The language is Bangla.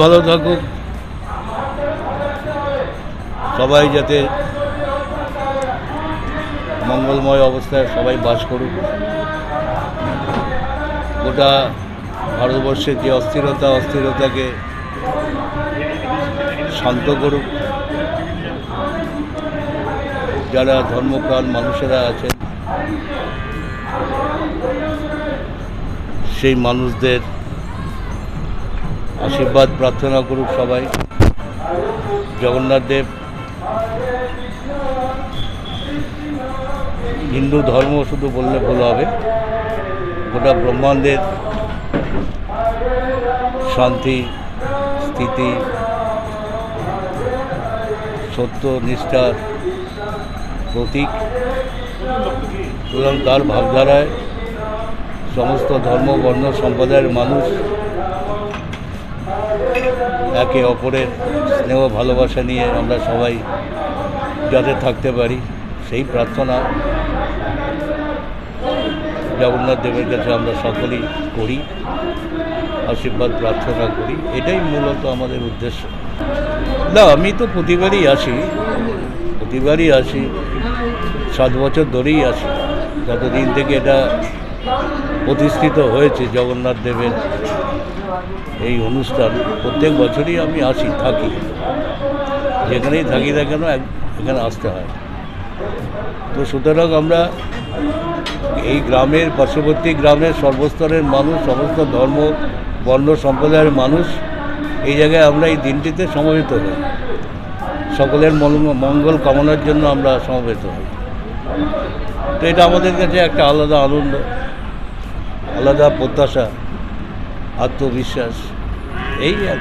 ভালো থাকুক। সবাই যাতে মঙ্গলময় অবস্থায় সবাই বাস করুক। গোটা ভারতবর্ষের যে অস্থিরতা, অস্থিরতাকে শান্ত করুক। যারা ধর্মপ্রাণ মানুষেরা আছেন, সেই মানুষদের আশীর্বাদ, প্রার্থনা করুক সবাই। জগন্নাথ দেব, হিন্দু ধর্ম শুধু বললে ভুল হবে। গোটা ব্রহ্মাণ্ডের শান্তি, স্থিতি, সত্য নিষ্ঠার প্রতীক। সুতরাং তার ভাবধারায় সমস্ত ধর্ম, বর্ণ, সম্প্রদায়ের মানুষ একে অপরের স্নেহ, ভালোবাসা নিয়ে আমরা সবাই যাতে থাকতে পারি, সেই প্রার্থনা জগন্নাথ দেবের কাছে আমরা সকলেই করি, আশীর্বাদ, প্রার্থনা করি। এটাই মূলত আমাদের উদ্দেশ্য। না, আমি তো প্রতিবারই আসি প্রতিবারই আসি, সাত বছর ধরেই আসি। যতদিন থেকে এটা প্রতিষ্ঠিত হয়েছে জগন্নাথ দেবের এই অনুষ্ঠান প্রত্যেক বছরই আমি আসি, থাকি। যেখানেই থাকি না কেন এখানে আসতে হয়। তো সুতরাং আমরা এই গ্রামের, পার্শ্ববর্তী গ্রামের সর্বস্তরের মানুষ, সমস্ত ধর্ম, বর্ণ সম্প্রদায়ের মানুষ, এই জায়গায় আমরা এই দিনটিতে সমবেত হই। সকলের মঙ্গ- মঙ্গল কামনার জন্য আমরা সমবেত হই। তো এটা আমাদের কাছে একটা আলাদা আনন্দ, আলাদা প্রত্যাশা। আত্মবিশ্বাস। এই আর